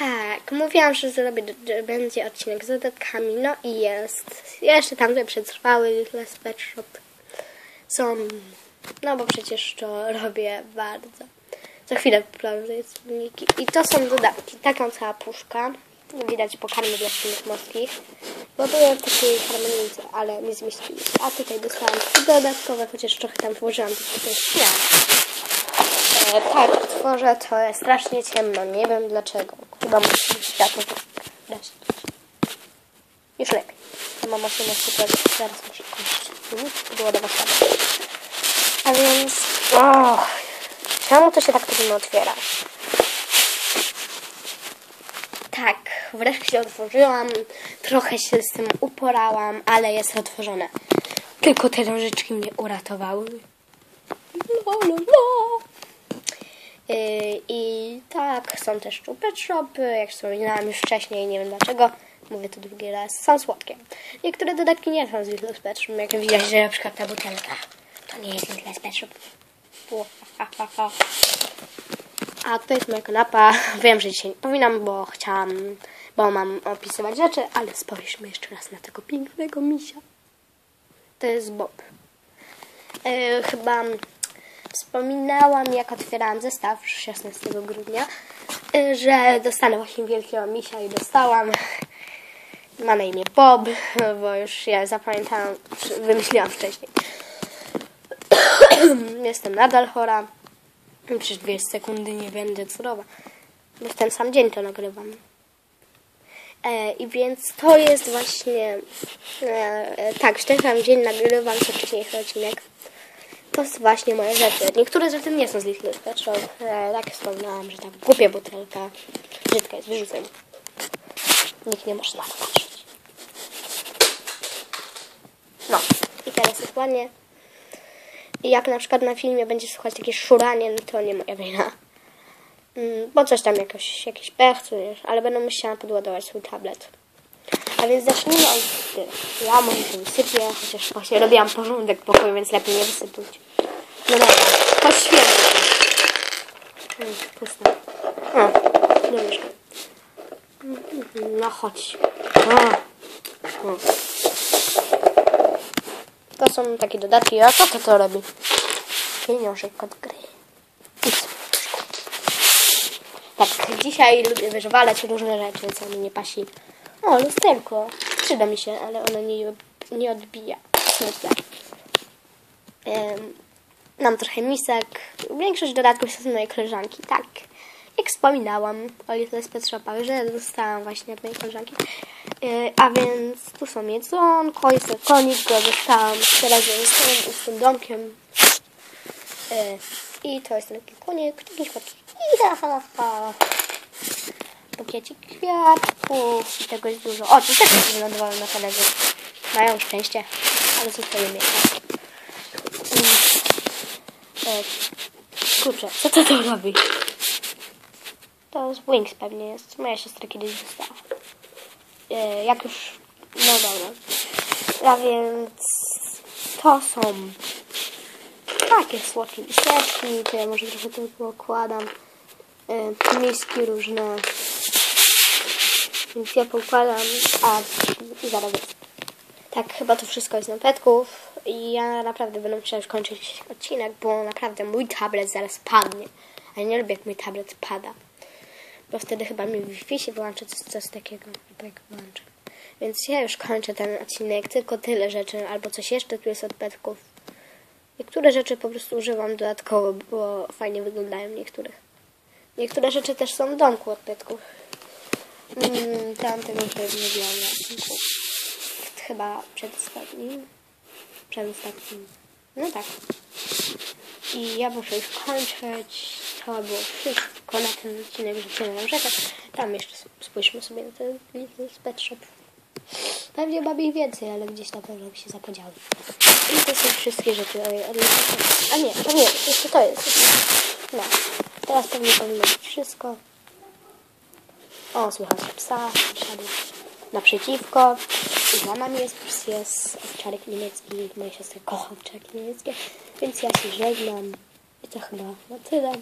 Tak, mówiłam, że zrobię, że będzie odcinek z dodatkami, no i jest. Jeszcze tam tutaj przetrwały Little Pet Shop. Są, no bo przecież to robię bardzo. Za chwilę planuję filmiki. I to są dodatki. Taką cała puszka. Widać pokarmy dla świnek morskich. Bo były w takiej harmonijce, ale nie zmieściły. A tutaj dostałam trzy dodatkowe, chociaż trochę tam włożyłam, to tutaj śmiałam. E, tak, tworzę to jest strasznie ciemno, nie wiem dlaczego. Chyba muszę światło dać. Już lepiej. To mam maszynę super, zaraz muszę kończyć. Mhm, Było do was A więc... Och, czemu to się tak trudno otwiera? Tak, wreszcie otworzyłam. Trochę się z tym uporałam, ale jest otworzone. Tylko te nożyczki mnie uratowały. No, no, no. Yy, I tak, są też shopy, jak wspominałam już wcześniej, nie wiem dlaczego, mówię to drugi raz, są słodkie. Niektóre dodatki nie są z Little Shop, jak widać, że na przykład ta butelka, to nie jest Little ha. A to jest moja kanapa. Wiem, że dzisiaj nie powinnam, bo chciałam, bo mam opisywać rzeczy, ale spojrzmy jeszcze raz na tego pięknego misia. To jest Bob. Yy, chyba wspominałam, jak otwierałam zestaw 16 grudnia, że dostanę właśnie wielkiego misia i dostałam. Ma na imię Bob, bo już ja zapamiętałam, wymyśliłam wcześniej. Jestem nadal chora. Przez dwie sekundy nie będę curowa. Bo w ten sam dzień to nagrywam. E, I więc to jest właśnie... E, e, tak, w ten sam dzień nagrywam wcześniejszy odcinek. To jest właśnie moje rzeczy. Niektóre rzeczy nie są z Pet Shop. E, tak wspomniałam, że tak głupia butelka. Brzydka jest, wyrzucę. Nikt nie może na to patrzeć. No. I teraz jest ładnie. I jak na przykład na filmie będzie słuchać takie szuranie, no to nie moja wina. Mm, bo coś tam jakoś, jakiś pech, coś, ale będę musiała podładować swój tablet. A więc zacznijmy od tym. Ja może się wysypię, chociaż właśnie robiłam porządek pokoju, więc lepiej nie wysypać. No dobra, poświęcę się. Puste. O, do łóżka. No chodź. O. O. To są takie dodatki. A co to to robi? Pieniążek od gry. Tak, dzisiaj lubię wyżwalać różne rzeczy, co mi nie pasi. O, lusterko. Przyda mi się, ale ono nie, nie odbija. Myślę. Um, mam trochę misek. Większość dodatków są z mojej koleżanki. Tak, jak wspominałam o Little Pet Shopach, że dostałam właśnie od mojej koleżanki. A więc tu są jedzonko, jest konik, go dostałam teraz jestem z tym domkiem. I to jest taki konik, taki ha, ha, ha. Bukiecik kwiatków i tego jest dużo. O, tu też wylądowały na talerzu. Mają szczęście, ale co twoje miejsce. Yy, kurczę, co to to robi? To z Wings pewnie jest. Moja siostra kiedyś dostała. E, jak już... No dobra. A więc... To są... Takie słodkie miseczki. To ja może trochę tu pokładam. E, miski różne. Więc ja pokładam. A, zaraz. Tak, chyba to wszystko jest na petków. I ja naprawdę będę musiała już kończyć odcinek, bo naprawdę mój tablet zaraz padnie. A ja nie lubię, jak mój tablet pada bo wtedy chyba mi Wi-Fi się wyłączy, coś, coś takiego, tak włączę. Więc ja już kończę ten odcinek, tylko tyle rzeczy, albo coś jeszcze tu jest od petków. Niektóre rzeczy po prostu używam dodatkowo, bo fajnie wyglądają niektórych. Niektóre rzeczy też są w domku od petków. Mm, tamtego tutaj wygląda. Chyba przedostatnim. Przedostatnim. No tak. I ja muszę już kończyć. To było wszystko na ten odcinek, tyle nam rzeczy. Tam jeszcze spójrzmy sobie na ten Pet Shop. Pewnie mam ich więcej, ale gdzieś na pewno się zapodziały. I to są wszystkie rzeczy. A nie, to nie, jeszcze to jest. No, teraz pewnie powinno być wszystko. O, słychać psa, wszedł naprzeciwko. I za jest, jest owczarek niemiecki. Moja siostra kocha owczarki niemieckie. Więc ja się żegnam. I to chyba na tyle.